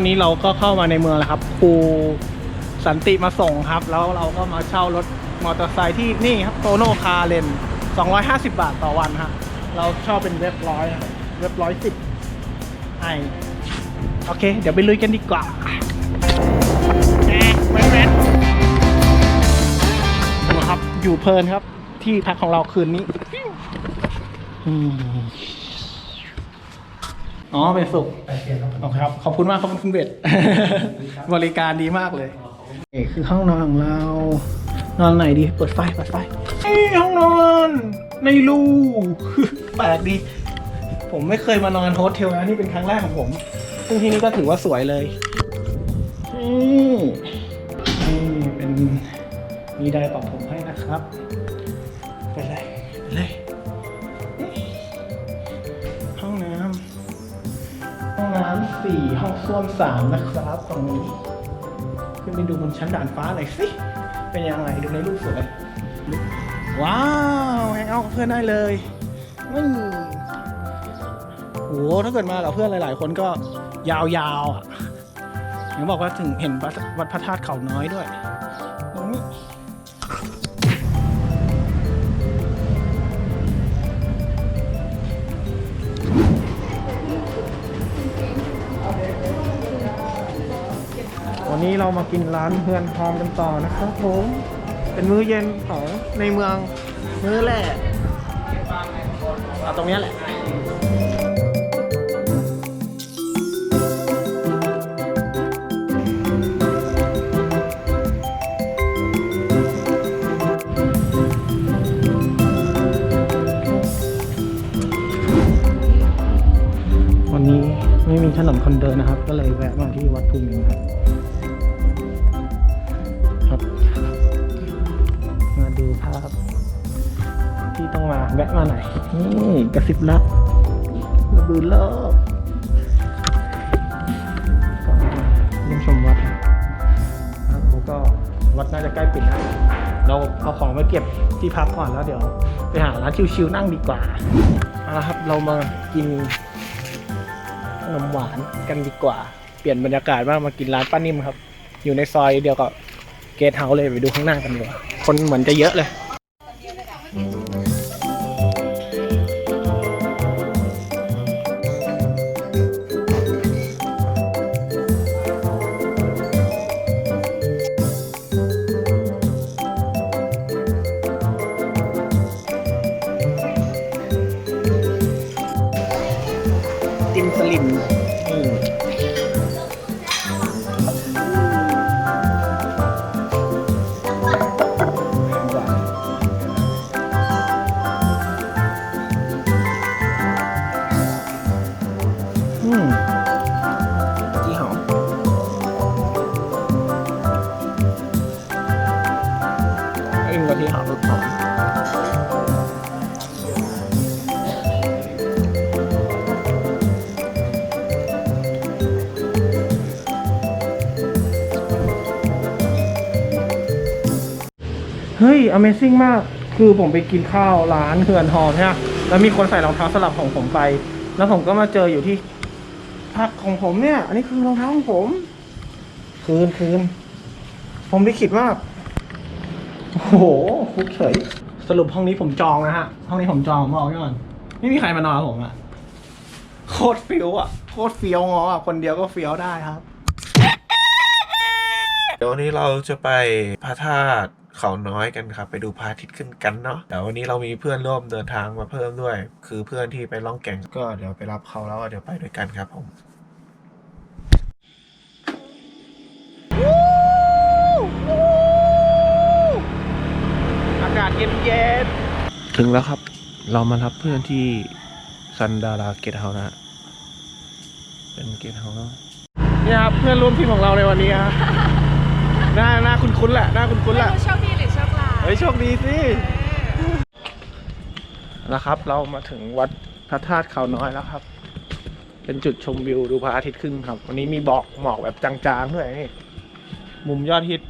อนนี้เราก็เข้ามาในเมืองแล้วครับครูสันติมาส่งครับ แล้วเราก็มาเช่ารถมอเตอร์ไซค์ที่นี่ครับโตโนคาร์เลน250 บาทต่อวันฮะเราชอบเป็นเว็บร้อยนะเว็บร้อยสิบไอโอเค เดี๋ยวไปลุยกันดีกว่าแหม่แว้นแว้นดูครับ อยู่เพลินครับ ที่พักของเราคืนนี้ อืมอ๋อเป็นสุกโอเคครับ ขอบคุณมากครับคุณเบสบริการดีมากเลยนี่คือห้องนอนของเรา นอนไหนดี เปิดไฟเปิดไฟเอ้ยห้องนอนในรูแปลกดี ผมไม่เคยมานอนโฮสเทลนะนี่เป็นครั้งแรกของผมซึ่งที่นี่ก็ถือว่าสวยเลยนี่นี่เป็นมีไดร์ปรับผมให้นะครับ สี่ห้องส้วมสามนะครับตรงนี้ขึ้นไปดูบนชั้นด่านฟ้าหน่อยสิเป็นยังไงดูในรูปสวยว้าวแฮงเอาท์กับเพื่อนได้เลยนี่โหถ้าเกิดมากับเพื่อนหลาย ๆ คนก็ยาวๆอะเห็นบอกว่าถึงเห็นวัดพระธาตุเขาน้อยด้วย เรามากินร้านเฮือนทอมกันต่อนะครับผมเป็นมื้อเย็นของในเมืองมื้อแรกเอาตรงนี้แหละวันนี้ไม่มีถนนคนเดินนะครับ ก็เลยแวะมาที่วัดภูมิครับ ภาพ ที่ต้องมาแวะมาหน่อยนี่กระสิบลับระบือโลกก็เยี่ยมชมวัดครับแล้วก็วัดน่าจะใกล้ปิดแล้วเราเอาของมาเก็บที่พักก่อนแล้วเดี๋ยวไปหาร้านชิวๆนั่งดีกว่าเอาละครับเรามากินขนมหวานกันดีกว่า เปลี่ยนบรรยากาศบ้างมากินร้านป้านิ่มครับ อยู่ในซอยเดียวกับ เกทเฮาส์เลยไปดูข้างหน้ากันดีกว่าคนเหมือนจะเยอะเลย เฮ้ย Amazing มาก คือผมไปกินข้าวร้านเฮือนหอมใช่ไหมแล้วมีคนใส่รองเท้าสลับของผมไป แล้วผมก็มาเจออยู่ที่พักของผมเนี่ย อันนี้คือรองเท้าของผม คืนคืน ผมได้คิดมาก โอ้โหฟุกเฉย สรุปห้องนี้ผมจองนะฮะ ห้องนี้ผมจองผมบอกก่อน ไม่มีใครมานอนผมอะโคตรเฟี้ยวอะโคตรเฟี้ยวงออะคนเดียวก็เฟี้ยวได้ครับ เดี๋ยววันนี้เราจะไปพระธาตุ เขาน้อยกันครับ ไปดูพระอาทิตย์ขึ้นกันเนาะแต่วันนี้เรามีเพื่อนร่วมเดินทางมาเพิ่มด้วย คือเพื่อนที่ไปล่องแก่งก็เดี๋ยวไปรับเขาแล้วเดี๋ยวไปด้วยกันครับผมอากาศเย็นเย็นถึงแล้วครับ เรามารับเพื่อนที่ซันดาราเกตเฮานะ เป็นเกตเฮาส์ๆนี่ครับเพื่อนร่วมทีมของเราในวันนี้ฮะ หน้าหน้าคุ้นๆแหละหน้าคุ้นๆแหละ โชคดีหรือโชคร้ายเฮ้ยโชคดีสินะครับ เรามาถึงวัดพระธาตุเขาน้อยแล้วครับ เป็นจุดชมวิวดูพระอาทิตย์ขึ้นครับ วันนี้มีบอกหมอกแบบจางๆด้วยนี่มุมยอดฮิต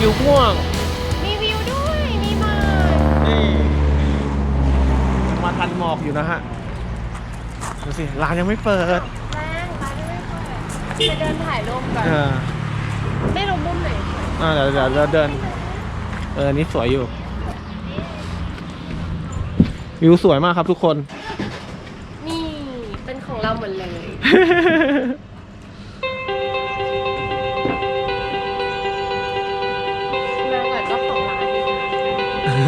วิวกิวม่วง มีวิวด้วย มีหมอกนี่มาทันหมอกอยู่นะฮะ ดูสิ ร้านยังไม่เปิดแรงร้านยังไม่เปิดไปเดินถ่ายรูปก่อน เออไม่รู้มุมไหนสวยอ่าเดี๋ยวเดี๋ยวเราเดิน เออ นี่สวยอยู่ วิวสวยมากครับทุกคน นี่ เป็นของเราหมดเลย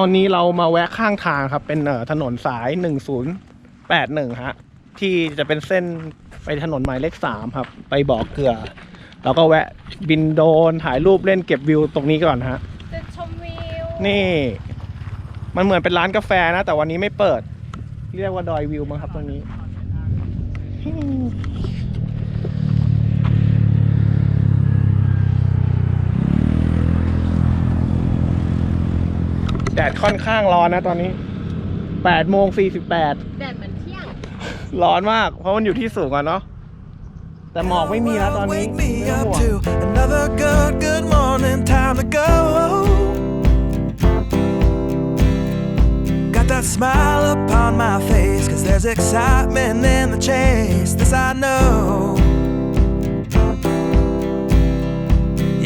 ตอนนี้เรามาแวะข้างทางครับ เป็นเอ่อถนนสาย 1081 ฮะ ที่จะเป็นเส้นไปถนนหมายเลขสามครับ ไปบ่อเกลือ แล้วก็แวะบินโดรนถ่ายรูปเล่นเก็บวิวตรงนี้ก่อนฮะ จุดชมวิวนี่ มันเหมือนเป็นร้านกาแฟนะ แต่วันนี้ไม่เปิด เรียกว่าดอยวิวมั้งครับตรงนี้ แดดค่อนข้างร้อนนะตอนนี้8โมง48 แดดเหมือนเที่ยง ร้อนมาก เพราะมันอยู่ที่สูงอะเนาะ แต่หมอกไม่มีแล้วตอนนี้ Wake ไม่ me ต้อง up ห่วง to another good, good morning. Time to go. Got that smile upon my face, cause there's excitement in the chase. This I know.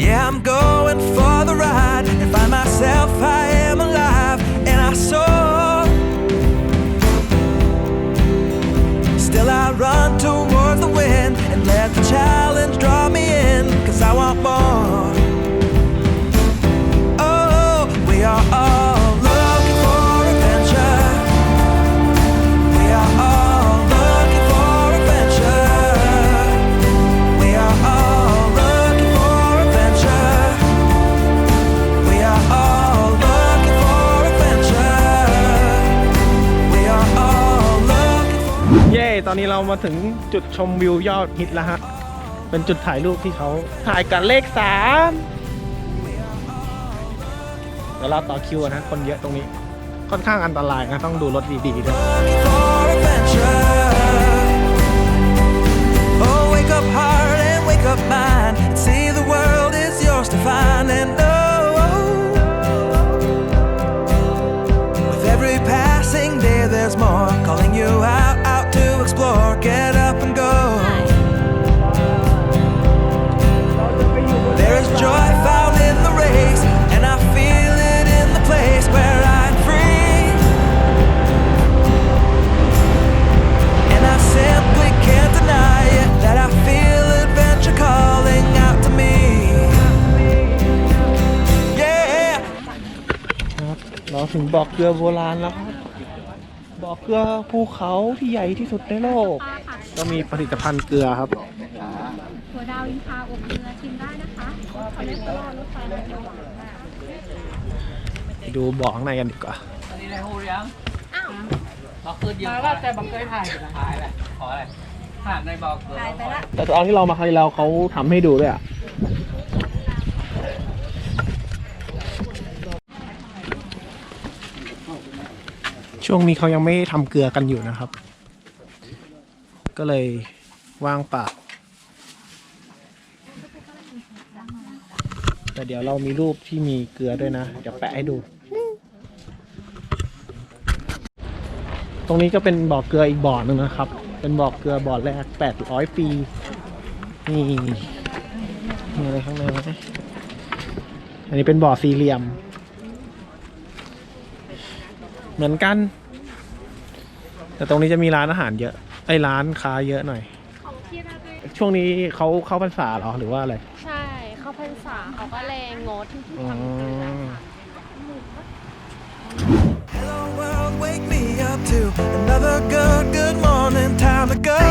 Yeah, I'm going for the ride and find myself I am alive and Still I run towards the wind and let the challenge draw me in, cause I want more. อนนี้เรามาถึงจุดชมวิวยอดฮิตแล้วฮะ เป็นจุดถ่ายรูปที่เขาถ่ายกันเลขสามเดี๋ยวเราต่อคิวนะ คนเยอะตรงนี้ ค่อนข้างอันตรายนะ ต้องดูรถดีๆด้วย Oh, wake up heart and wake up mind. see the world is yours to find. And ถึงบ่อเกลือโบราณแล้วครับบ่อเกลือภูเขาที่ใหญ่ที่สุดในโลกก็มีผลิตภัณฑ์เกลือครับ ถั่วดาวอินทาอบเกลือชิมได้นะคะคอเลสเตอรอลลดไขมันเบาหวานค่ะไปดูบ่อข้างในกันดีกว่า อันนี้ในหูเลี้ยงอ้าวบอกคืนยืมแล้วแต่บอกเคยถ่ายอยู่นะถ่ายอะไรขออะไรถ่ายในบอกเกินตายไปละแต่ตอนที่เรามาคราวที่แล้วเขาทำให้ดูด้วยอะ ช่วงนี้เขายังไม่ทำเกลือกันอยู่นะครับ ก็เลยว่างเปล่าแต่เดี๋ยวเรามีรูปที่มีเกลือด้วยนะเดี๋ยวแปะให้ดู ตรงนี้ก็เป็นบ่อเกลืออีกบ่อหนึ่งนะครับ เป็นบ่อเกลือบ่อแรก800ปี นี่มีอะไรข้างในไหมอันนี้เป็นบ่อสี่เหลี่ยม เหมือนกัน แต่ตรงนี้จะมีร้านอาหารเยอะไอ้ร้านค้าเยอะหน่อย ของที่น่าด้วยช่วงนี้เขาเข้าพรรษาเหรอหรือว่าอะไร ใช่เข้าพรรษาเขาก็เลยงดที่อ๋อทำเกลือค่ะ Hello world, wake me up to another good, good morning. Time to go.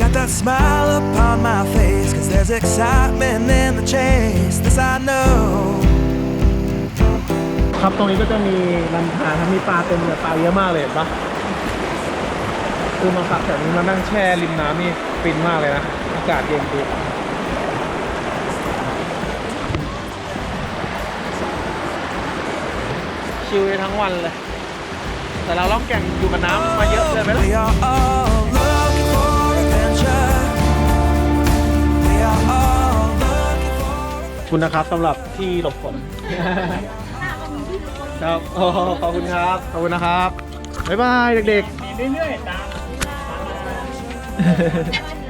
Got that smile upon my face, cause there's excitement in the chase. This I know. ครับตรงนี้ก็จะมีลำธารทั้งมีปลาเต็มเลยปลาเยอะมากเลยเห็นปะคือมาขับแถวนี้มานั่งแช่ริมน้ำนี่ฟินมากเลยนะ อากาศเย็นดีชิลไปทั้งวันเลย แต่เราล่องแก่งอยู่กับน้ำมาเยอะเลยไหมล่ะ We are all looking for adventure. We are all looking for ขอบคุณนะครับสำหรับที่หลบฝน ครับโอ้ขอบคุณครับ ขอบคุณนะครับ บ๊ายบายเด็กๆ We are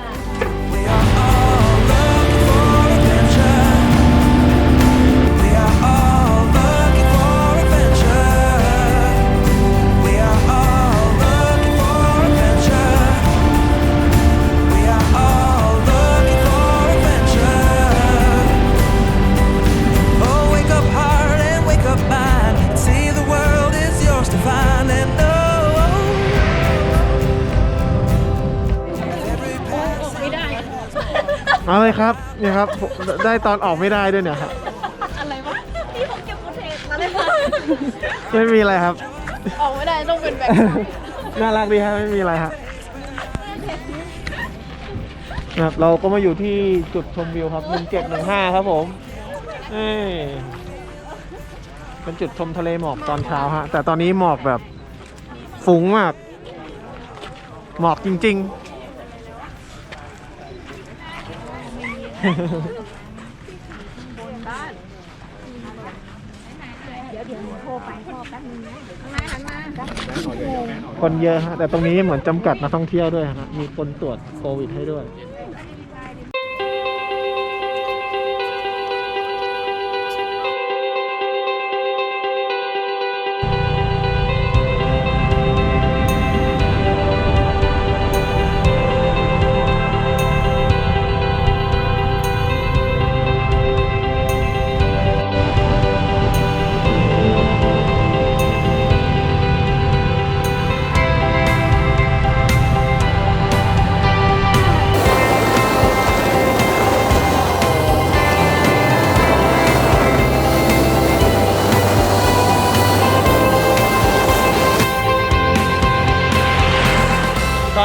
เอาเลยครับเนี่ยครับผมได้ตอนออกไม่ได้ด้วยเนี่ยครับ อะไรวะพี่เขาเก็บฟุตเทจมาเลยค่ะไม่มีอะไรครับ ออกไม่ได้ต้องเป็นแบบน่ารักดีครับไม่มีอะไรครับครับเราก็มาอยู่ที่จุดชมวิวครับ1715ครับผมนี่เป็นจุดชมทะเลหมอกตอนเช้าฮะ แต่ตอนนี้หมอกแบบฟุ้งมาก หมอกจริง ๆ คนเยอะฮะแต่ตรงนี้เหมือนจำกัดนักท่องเที่ยวด้วยฮะมีคนตรวจโควิดให้ด้วย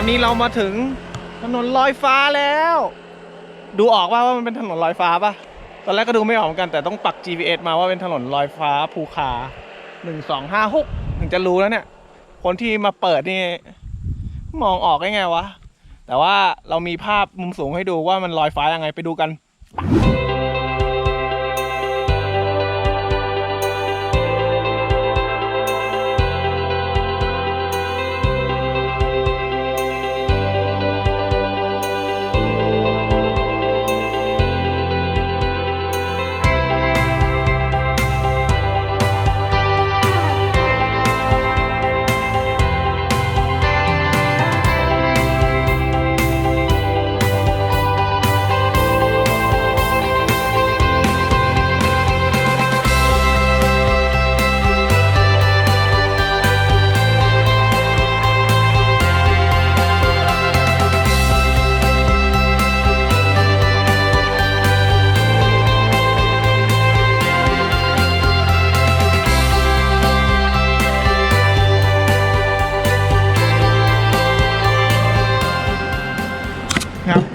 อนนี้เรามาถึงถนนลอยฟ้าแล้ว ดูออกว่าว่ามันเป็นถนนลอยฟ้าปะตอนแรกก็ดูไม่ออกเหมือนกันแต่ต้องปัก GPS มาว่าเป็นถนนลอยฟ้าภูคาหนึ่งสองห้าหกถึงจะรู้แล้วเนี่ย คนที่มาเปิดนี่มองออกได้ไงวะ แต่ว่าเรามีภาพมุมสูงให้ดูว่ามันลอยฟ้ายังไงไปดูกัน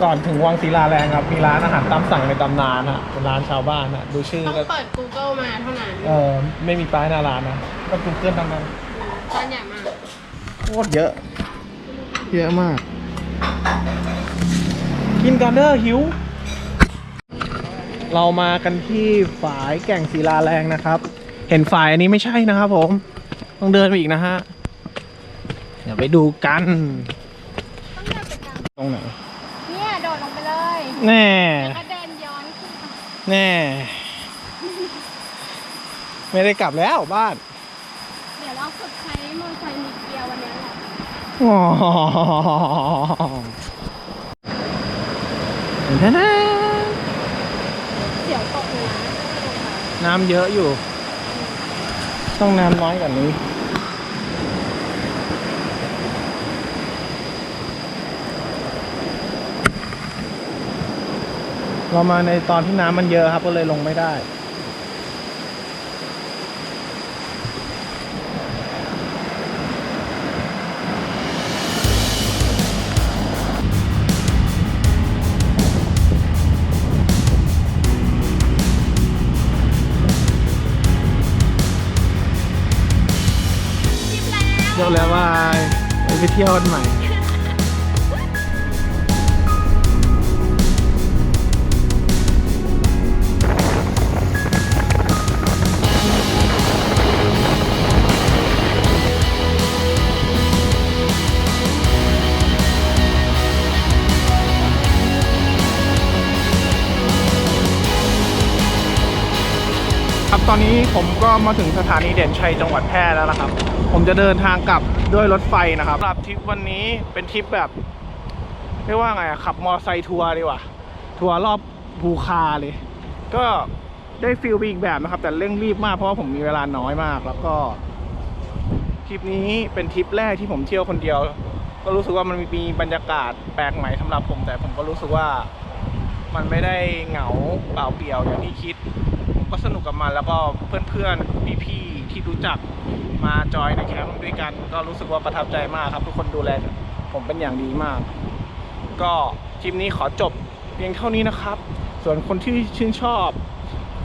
ก่อนถึงวังศิลาแรงครับมีร้านอาหารตามสั่งในตำนานอะเป็นร้านชาวบ้านอะดูชื่อต้องก็เปิด Google มาเท่านั้นเออไม่มีป้ายหน้าร้านนะก็กูเกิลทั้งนั้นร้านใหญ่มากโคตรเยอะ เยอะมาก กินกันเด้อหิว เรามากันที่ฝายแก่งศิลาแรงนะครับ เห็นฝายอันนี้ไม่ใช่นะครับผม ต้องเดินไปอีกนะฮะ เดี๋ยวไปดูกันต้องเดินไปกลางตรงไหน เลยแน่แล้วก็เดินย้อนขึ้นมาแน่ไม่ได้กลับแล้วบ้านเดี๋ยวเราฝึกใช้มอเตอร์ไซค์มีเกียร์วันนี้แหละอ๋อแน่เดี๋ยวตกเลยนะๆน้ำเยอะอยู่ ต้องน้ำน้อยกว่านี้ เรามาในตอนที่น้ำมันเยอะครับ ก็เลยลงไม่ได้เดี๋ยวแล้วบายไปเที่ยวกันใหม่ ตอนนี้ผมก็มาถึงสถานีเด่นชัยจังหวัดแพร่แล้วนะครับ ผมจะเดินทางกลับด้วยรถไฟนะครับสำหรับทริปวันนี้เป็นทริปแบบเรียกว่าไงขับมอไซค์ทัวร์ดีกว่า ทัวร์รอบภูคาเลย ก็ได้ฟิลไปอีกแบบนะครับ แต่เร่งรีบมากเพราะว่าผมมีเวลาน้อยมาก แล้วก็ทริปนี้เป็นทริปแรกที่ผมเที่ยวคนเดียว ก็รู้สึกว่ามันมีบรรยากาศแปลกใหม่สำหรับผม แต่ผมก็รู้สึกว่ามันไม่ได้เหงาเปล่าเปลี่ยวอย่างที่คิด ก็สนุกกับมัน แล้วก็เพื่อนๆพี่ๆที่รู้จักมาจอยในแคมป์ด้วยกัน ก็รู้สึกว่าประทับใจมากครับ ทุกคนดูแลผมเป็นอย่างดีมาก ก็คลิปนี้ขอจบเพียงเท่านี้นะครับ ส่วนคนที่ชื่นชอบ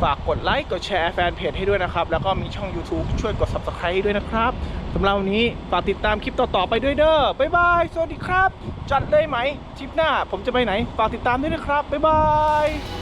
ฝากกดไลค์กดแชร์แฟนเพจให้ด้วยนะครับ แล้วก็มีช่อง YouTube ช่วยกด Subscribe ให้ด้วยนะครับสำหรับวันนี้ฝากติดตามคลิปต่อๆไปด้วยเด้อบ๊ายบายสวัสดีครับ จัดเลยไหมทริปหน้าผมจะไปไหนฝากติดตามด้วยนะครับบ๊ายบาย